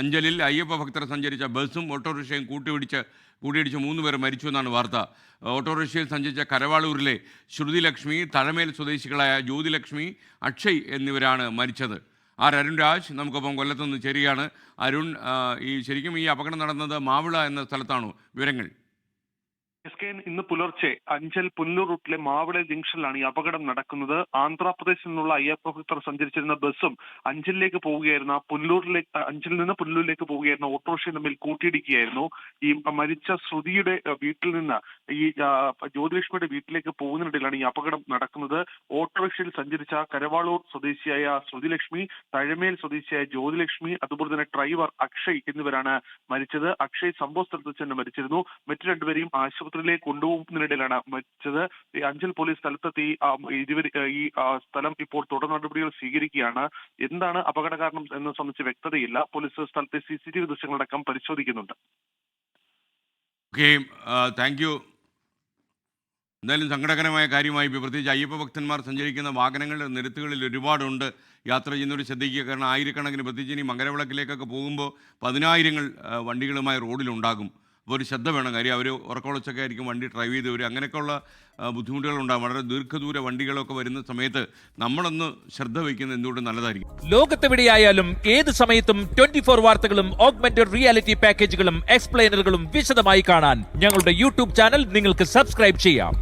അഞ്ചലിൽ അയ്യപ്പ ഭക്തർ സഞ്ചരിച്ച ബസ്സും ഓട്ടോറിക്ഷയും കൂട്ടിയിടിച്ച് കൂട്ടിയിടിച്ച് മൂന്ന് പേർ മരിച്ചു എന്നാണ് വാർത്ത. ഓട്ടോറിക്ഷയിൽ സഞ്ചരിച്ച കരവാളൂരിലെ ശ്രുതിലക്ഷ്മി തഴമേൽ സ്വദേശികളായ ജ്യോതിലക്ഷ്മി അക്ഷയ് എന്നിവരാണ് മരിച്ചത്. ആർ അരുൺ രാജ് നമുക്കൊപ്പം കൊല്ലത്തുനിന്ന് ചേരുകയാണ്. അരുൺ ഈ ശരിക്കും ഈ അപകടം നടന്നത് മാവിള എന്ന സ്ഥലത്താണോ? വിവരങ്ങൾ എസ് കെ ഇന്ന് പുലർച്ചെ അഞ്ചൽ പുല്ലൂർ റൂട്ടിലെ മാവിള ജംഗ്ഷനിലാണ് ഈ അപകടം നടക്കുന്നത്. ആന്ധ്രാപ്രദേശിൽ നിന്നുള്ള അയ്യപ്പ ഭക്തർ സഞ്ചരിച്ചിരുന്ന ബസ്സും അഞ്ചലിലേക്ക് പോവുകയായിരുന്ന പുല്ലൂരിലേക്ക് അഞ്ചലിൽ നിന്ന് പുല്ലൂരിലേക്ക് പോവുകയായിരുന്ന ഓട്ടോറിക്ഷയും തമ്മിൽ കൂട്ടിയിടിക്കുകയായിരുന്നു. ഈ മരിച്ച ശ്രുതിയുടെ വീട്ടിൽ നിന്ന് ഈ ജ്യോതിലക്ഷ്മിയുടെ വീട്ടിലേക്ക് പോകുന്നതിനിടയിലാണ് ഈ അപകടം നടക്കുന്നത്. ഓട്ടോറിക്ഷയിൽ സഞ്ചരിച്ച കരവാളൂർ സ്വദേശിയായ ശ്രുതിലക്ഷ്മി തഴമേൽ സ്വദേശിയായ ജ്യോതിലക്ഷ്മി അതുപോലെ തന്നെ ഡ്രൈവർ അക്ഷയ് എന്നിവരാണ് മരിച്ചത്. അക്ഷയ് സംഭവ സ്ഥലത്ത് തന്നെ മരിച്ചിരുന്നു. മറ്റു രണ്ടുപേരെയും ആശുപത്രിയിലേക്ക് കൊണ്ടുപോകുന്നതിനിടയിലാണ് മരിച്ചത്. അഞ്ചൽ പോലീസ് സ്ഥലത്തെത്തി ഇരുവർ ഈ സ്ഥലം ഇപ്പോൾ തുടർ നടപടികൾ സ്വീകരിക്കുകയാണ്. എന്താണ് അപകട കാരണം എന്ന് സംബന്ധിച്ച് വ്യക്തതയില്ല. പോലീസ് സ്ഥലത്തെ സി സി ടി വി ദൃശ്യങ്ങളടക്കം പരിശോധിക്കുന്നുണ്ട്. ഓക്കെ താങ്ക് യു എന്തായാലും സങ്കടകരമായ കാര്യമായി പ്രത്യേകിച്ച് അയ്യപ്പ ഭക്തന്മാർ സഞ്ചരിക്കുന്ന വാഹനങ്ങളുടെ നിരത്തുകളിൽ ഒരുപാടുണ്ട്. യാത്ര ചെയ്യുന്നവർ ശ്രദ്ധിക്കുക. കാരണം ആയിരക്കണക്കിന് പ്രത്യേകിച്ച് ഇനി മകരവിളക്കിലേക്കൊക്കെ പോകുമ്പോൾ പതിനായിരങ്ങൾ വണ്ടികളുമായി റോഡിലുണ്ടാകും. അപ്പോൾ ഒരു ശ്രദ്ധ വേണം കാര്യം അവർ ഉറക്കമുളച്ചൊക്കെ ആയിരിക്കും വണ്ടി ഡ്രൈവ് ചെയ്ത് വരും അങ്ങനെയൊക്കെയുള്ള ബുദ്ധിമുട്ടുകൾ ബുദ്ധിമുട്ടുകളുണ്ടാകും വളരെ ദീർഘദൂര വണ്ടികളൊക്കെ വരുന്ന സമയത്ത് നമ്മളൊന്ന് ശ്രദ്ധ വയ്ക്കുന്നത് എന്തുകൊണ്ട് നല്ലതായിരിക്കും? ലോകത്തെവിടെയായാലും ഏത് സമയത്തും ട്വന്റി ഫോർ വാർത്തകളും ഓഗ്മെന്റഡ് റിയാലിറ്റി പാക്കേജുകളും എക്സ്പ്ലെയിനറുകളും വിശദമായി കാണാൻ ഞങ്ങളുടെ യൂട്യൂബ് ചാനൽ നിങ്ങൾക്ക് സബ്സ്ക്രൈബ് ചെയ്യാം.